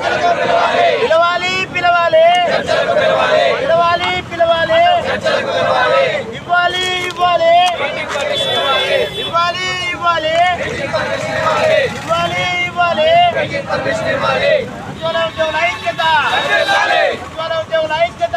పిలవాలి. పిలవాలి పిలవాలి. పిలవాలి. ఇవ్వాలి ఇవ్వాలి. ఇవ్వాలి ఇవ్వాలి. ఇవ్వాలి ఇవ్వాలి. ఉజ్వల ఉద్యోగుల ఐక్యత. ఉజ్వల ఉద్యోగుల ఐక్యత.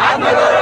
ಆತ್ಮಗೌರವ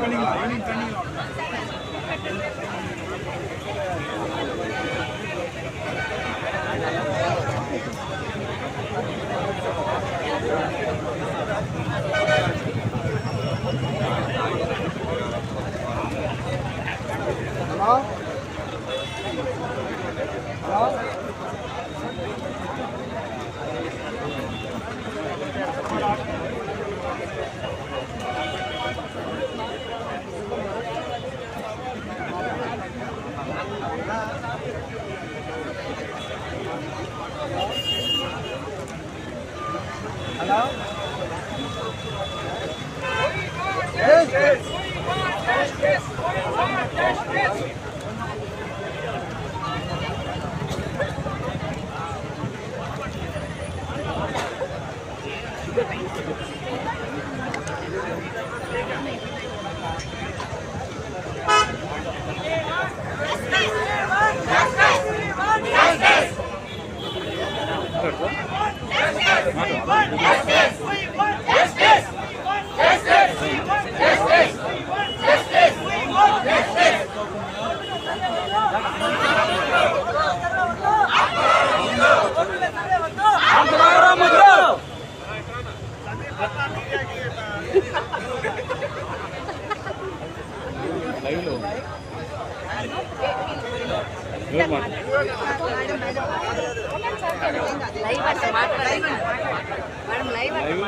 பண்ணீங்க 10 vezes.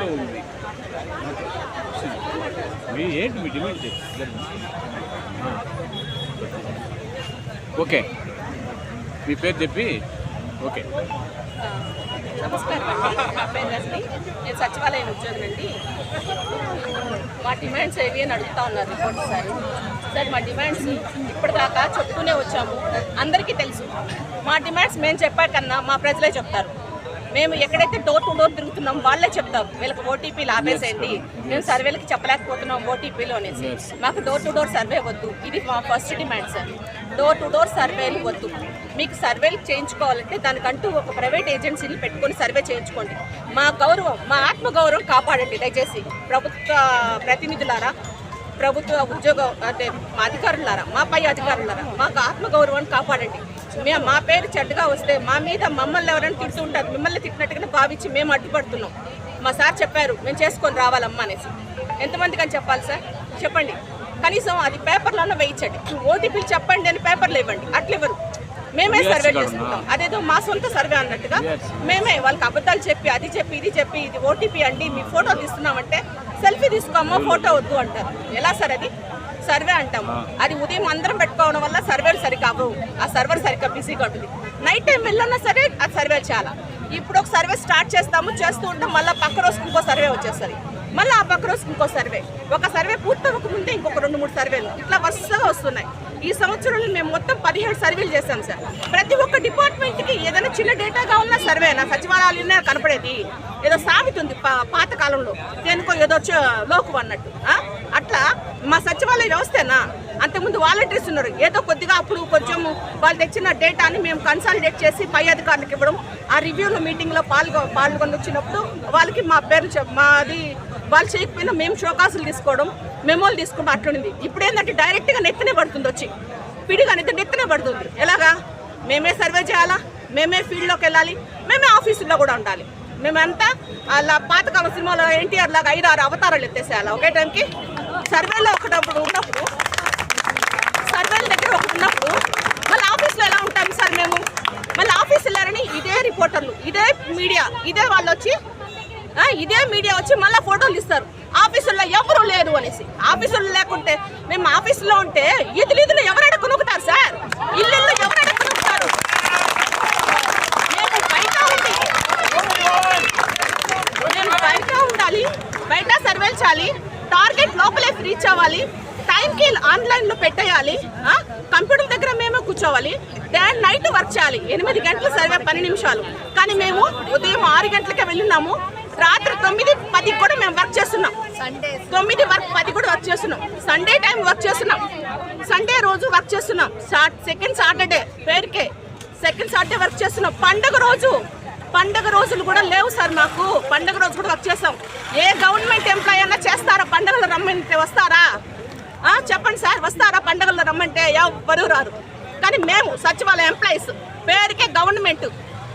లైవ్లో ఉంది. మీ ఏంటి మీ డిమాండ్ ఓకే. మీ పేరు చెప్పి. ఓకే. నమస్కారం అండి. నా పేరు రజని. నేను సచివాలయం ఉద్యోగం అండి మా డిమాండ్స్ ఏవి అని అడుగుతా ఉన్నారు రిపోర్ట్ సార్. సార్ మా డిమాండ్స్ ఇప్పటిదాకా చెప్తూనే వచ్చాము. అందరికీ తెలుసు. మా డిమాండ్స్ మేము చెప్పాకన్నా మా ప్రజలే చెప్తారు. మేము ఎక్కడైతే డోర్ టు డోర్ తిరుగుతున్నాం వాళ్ళే చెప్తారు వీళ్ళకి ఓటీపీలు ఆపేసేయండి. మేము సర్వేలకి చెప్పలేకపోతున్నాం ఓటీపీలు అనేసి. మాకు డోర్ టు డోర్ సర్వే వద్దు. ఇది మా first demand sir door to door సర్వేలు వద్దు. మీకు సర్వేలు చేయించుకోవాలంటే దానికంటూ ఒక ప్రైవేట్ ఏజెన్సీని పెట్టుకొని సర్వే చేయించుకోండి. మా గౌరవం మా ఆత్మ గౌరవం కాపాడండి. దయచేసి ప్రభుత్వ ప్రతినిధులారా ప్రభుత్వ ఉద్యోగ అంటే మా అధికారులారా మా పై అధికారులారా మాకు ఆత్మగౌరవాన్ని కాపాడండి. మే మా పేరు చెడ్డగా వస్తే మా మీద మమ్మల్ని ఎవరైనా తిడుతుంటారు మిమ్మల్ని తిట్టినట్టుగానే భావించి మేము అడ్డుపడుతున్నాం. మా సార్ చెప్పారు మేము చేసుకొని రావాలమ్మా అనేసి. ఎంతమందికి అని చెప్పాలి సార్? చెప్పండి. కనీసం అది పేపర్లోనే వేయించండి. ఓటీపీలు చెప్పండి అని పేపర్లు ఇవ్వండి. అట్లా ఇవ్వరు. మేమే సర్వే చేసుకుంటాం అదేదో మా సొంత సర్వే అన్నట్టుగా మేమే వాళ్ళకి అబద్ధాలు చెప్పి అది చెప్పి ఇది చెప్పి ఇది ఓటీపీ అండి మీ ఫోటో తీస్తున్నామంటే సెల్ఫీ తీసుకోమ్మా ఫోటో వద్దు అంటారు. ఎలా సార్ అది? సర్వే అంటాం అది ఉదయం అందరం పెట్టుకోవడం వల్ల సర్వేలు సరికావు. ఆ సర్వర్ సరిగ్గా బిజీగా ఉంటుంది. నైట్ టైం వెళ్ళన్నా సరే ఆ సర్వే చాలా ఇప్పుడు ఒక సర్వే స్టార్ట్ చేస్తాము చేస్తూ ఉంటాం మళ్ళీ పక్క రోజుకి ఇంకో సర్వే వచ్చేస్తుంది. మళ్ళీ ఆ పక్క రోజుకి ఇంకో సర్వే. ఒక సర్వే పూర్తవక ముందే ఇంకొక రెండు మూడు సర్వేలు. ఇట్లా వరుసగా వస్తున్నాయి. ఈ సంవత్సరంలో మేము మొత్తం పదిహేడు సర్వేలు చేశాం సార్. ప్రతి ఒక్క డిపార్ట్మెంట్కి ఏదైనా చిన్న డేటాగా ఉన్న సర్వేనా? సచివాలయాలనే కనపడేది. ఏదో సామెత ఉంది పాతకాలంలో. దేనికో ఏదో లోకు అన్నట్టు. మా సచివాలయ వ్యవస్థేనా? అంతకుముందు వాలంటీర్స్ ఉన్నారు. ఏదో కొద్దిగా అప్పుడు కొంచెం వాళ్ళు తెచ్చిన డేటాని మేము కన్సాలిడేట్ చేసి పై అధికారులకు ఇవ్వడం ఆ రివ్యూలో మీటింగ్లో పాల్గొ పాల్గొని వచ్చినప్పుడు వాళ్ళకి మా పేరు మాది వాళ్ళు చేయకపోయినా మేము షోకాసులు తీసుకోవడం మెమోలు తీసుకోవడం అట్లుంది ఇప్పుడు ఏంటంటే డైరెక్ట్గా నెత్తనే పడుతుంది వచ్చి. పిడిగా నెత్తి నెత్తనే పడుతుంది. ఎలాగా? మేమే సర్వే చేయాలా? మేమే ఫీల్డ్లోకి వెళ్ళాలి? మేమే ఆఫీసుల్లో కూడా ఉండాలి. మేమంతా అలా పాతకాల సినిమాలో ఎన్టీఆర్ లాగా ఐదు ఆరు అవతారాలు ఎత్తేసేయాలి? ఒకే టైంకి సర్వేలో ఒకటప్పుడు ఉన్నప్పుడు సర్వేల దగ్గర ఒకటి ఉన్నప్పుడు మళ్ళీ ఆఫీస్లో ఎలా ఉంటాం సార్ మేము? మళ్ళీ ఆఫీస్ వెళ్ళారని ఇదే రిపోర్టర్లు ఇదే మీడియా ఇదే వాళ్ళు వచ్చి ఇదే మీడియా వచ్చి మళ్ళీ ఫోటోలు ఇస్తారు. ఆఫీసుల్లో ఎవరు లేరు అనేసి. ఆఫీసులు లేకుంటే మేము ఆఫీసులో ఉంటే ఈదులు ఈదులు కొనుక్కుంటారు సార్ ఇల్లు ఇల్లు ఎవరైనా కొనుక్కుంటారు మేము బయట ఉండి మేము బయట ఉండాలి బయట సర్వేలు చేయాలి టార్గెట్ లోపలే రీచ్ అవ్వాలి. టైంకి ఆన్లైన్లో పెట్టేయాలి. కంప్యూటర్ దగ్గర మేమే కూర్చోవాలి. డే నైట్ వర్క్ చేయాలి. ఎనిమిది గంటలు సర్వే పని నిమిషాలు. కానీ మేము ఉదయం ఆరు గంటలకే వెళ్ళినాము. రాత్రి తొమ్మిది పది కూడా మేము వర్క్ చేస్తున్నాం. తొమ్మిది వర్క్ పది కూడా వర్క్ చేస్తున్నాం. సండే టైం వర్క్ చేస్తున్నాం. సండే రోజు వర్క్ చేస్తున్నాం. సెకండ్ సాటర్డే పేరుకే. సెకండ్ సాటర్డే వర్క్ చేస్తున్నాం. పండగ రోజు పండగ రోజులు కూడా లేవు సార్ మాకు. పండగ రోజు కూడా వర్క్ చేస్తాం. ఏ గవర్నమెంట్ ఎంప్లాయ్ అన్నా చేస్తారా? పండగలు రమ్మంటే వస్తారా? చెప్పండి సార్ వస్తారా? పండగల్లో రమ్మంటే ఎవరు రారు. కానీ మేము సచివాలయ ఎంప్లాయీస్ పేరుకే గవర్నమెంట్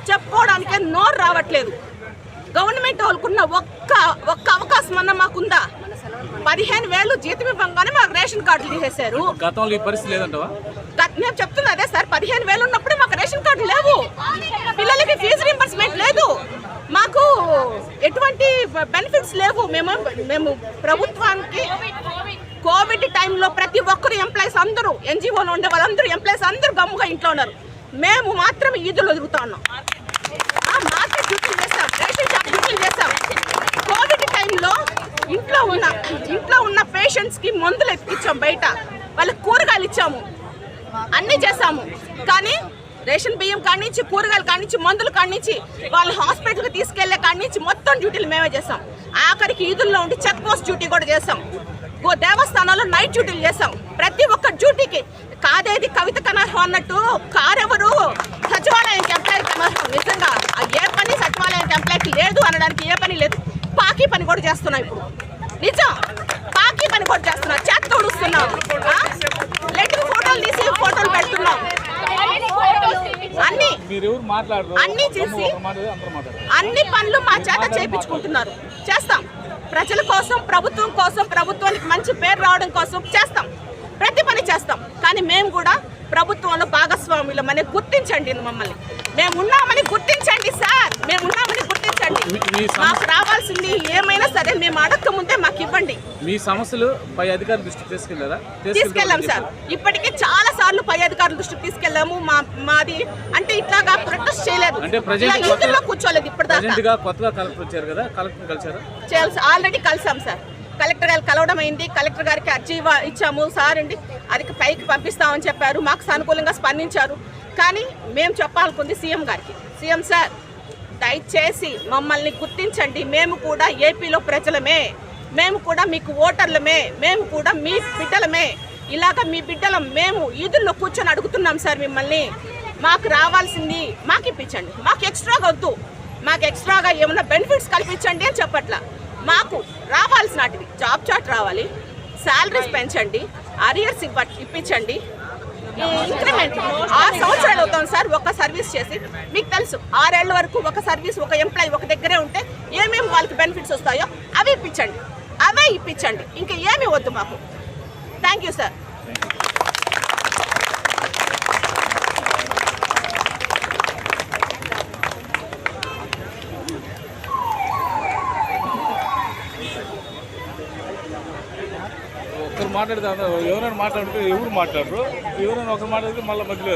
చెప్పుకోవడానికే నోరు రావట్లేదు. గవర్నమెంట్ వాళ్ళకున్న ఒక్క ఒక్క అవకాశం అన్న మాకుందా? పదిహేను వేలు జీతం ఇవ్వగానే మాకు రేషన్ కార్డులు తీసేశారు గతంలో ఈ పరిస్థితి లేదంటవా? నేను చెప్తున్నా అదే సార్ పదిహేను వేలు ఉన్నప్పుడు మాకు రేషన్ కార్డు లేవు. పిల్లలకి ఫీజు రింబర్స్మెంట్ లేదు. మాకు ఎటువంటి బెనిఫిట్స్ లేవు. మేము మేము ప్రభుత్వానికి కోవిడ్ టైంలో ప్రతి ఒక్కరు ఎంప్లాయీస్ అందరూ ఎన్జిఓలో ఉండే వాళ్ళందరూ ఎంప్లాయీస్ అందరూ గమ్ముగా ఇంట్లో ఉన్నారు. మేము మాత్రం ఈదులు తిరుగుతా ఉన్నాం ఆ, మార్కెట్ డ్యూటీలు చేస్తాం రేషన్ షాప్ డ్యూటీలు చేస్తాం కోవిడ్ టైంలో ఇంట్లో ఉన్న ఇంట్లో ఉన్న పేషెంట్స్కి మందులు ఎక్కించాం బయట. వాళ్ళకి కూరగాయలు ఇచ్చాము. అన్నీ చేసాము కానీ రేషన్ బియ్యం కానించి కూరగాయలు కానించి మందులు కానించి వాళ్ళు హాస్పిటల్కి తీసుకెళ్ళే కానించి మొత్తం డ్యూటీలు మేమే చేస్తాం ఆఖరికి ఈదుల్లో ఉండి చెక్ పోస్ట్ డ్యూటీ కూడా చేసాం ఓ దేవస్థానాల్లో నైట్ డ్యూటీలు చేసాం ప్రతి ఒక్క డ్యూటీకి కాదేది కవిత కనర్హం అన్నట్టు కారెవరు? సచివాలయానికి ఎంప్లాయ్ కనర్హం. నిజంగా ఆ ఏ పని సచివాలయానికి ఎంప్లాయీకి లేదు అనడానికి ఏ పని లేదు. పాకీ పని కూడా చేస్తున్నాం ఇప్పుడు. నిజం. పాకీ పని కూడా చేస్తున్నాం చేత తోడుస్తున్నాం లెటర్ ఫోటోలు తీసి ఫోటోలు పెడుతున్నాం అన్ని. అన్నీ చేసి అన్ని పనులు మా చేత చేపించుకుంటున్నారు. చేస్తాం. ప్రజల కోసం ప్రభుత్వం కోసం ప్రభుత్వానికి మంచి పేరు రావడం కోసం చేస్తాం. ప్రతి పని చేస్తాం. కానీ మేము కూడా ప్రభుత్వంలో భాగస్వాములమని గుర్తించండి మమ్మల్ని. మేము ఉన్నామని గుర్తించండి సార్. మేము ఉన్నామని సమ- మాకు రావాల్సింది ఏమైనా సరే మేము అడక్క ముందే మాకు ఇవ్వండి. మీ సమస్యలు పై అధికారుల దృష్టికి తీసుకెళ్ళారా? తీసుకెళ్ళాం సార్. ఇప్పటికే చాలా సార్లు పై అధికారుల దృష్టికి తీసుకెళ్ళాము. మా మాది అంటే ఇట్లాగా ప్రొటెస్ట్ చేయలేదు. అంటే కూర్చోలేదు ఇప్పటిదాకా. కొత్తగా కలెక్టర్ వచ్చారు కదా? కలెక్టర్ కలిసారా చేయాల్సి ఆల్రెడీ కలిసాం సార్. కలెక్టర్ గారు కలవడం అయింది. కలెక్టర్ గారికి అర్జీ ఇచ్చాము. సార్ అండి అది పైకి పంపిస్తామని చెప్పారు. మాకు సానుకూలంగా స్పందించారు. కానీ మేము చెప్పాలనుకుంది సీఎం గారికి. సీఎం సార్ దయచేసి మమ్మల్ని గుర్తించండి. మేము కూడా ఏపీలో ప్రజలమే. మేము కూడా మీకు ఓటర్లమే. మేము కూడా మీ బిడ్డలమే. ఇలాగ మీ బిడ్డలం మేము ఈదుల్లో కూర్చొని అడుగుతున్నాం సార్ మిమ్మల్ని. మాకు రావాల్సింది మాకు ఇప్పించండి. మాకు ఎక్స్ట్రాగా వద్దు. మాకు ఎక్స్ట్రాగా ఏమైనా బెనిఫిట్స్ కల్పించండి అని చెప్పట్లా. మాకు రావాల్సినటివి. జాబ్ చాట్ రావాలి. శాలరీస్ పెంచండి. అరియర్స్ ఇవ్వ ఇప్పించండి. ఇంక్రిమెంట్ ఆరు సంవత్సరాలు అవుతాం సార్ ఒక సర్వీస్ చేసి. మీకు తెలుసు ఆరేళ్ళ వరకు ఒక సర్వీస్ ఒక ఎంప్లాయీ ఒక దగ్గరే ఉంటే ఏమేమి వాళ్ళకి బెనిఫిట్స్ వస్తాయో అవి ఇప్పించండి. అవే ఇప్పించండి. ఇంకా ఏమి వద్దు మాకు. Thank you sir. మాట్లాడితే ఎవరైనా మాట్లాడితే ఎవరు మాట్లాడరు. ఎవరైనా ఒకరు మాట్లాడితే మళ్ళీ మధ్యలో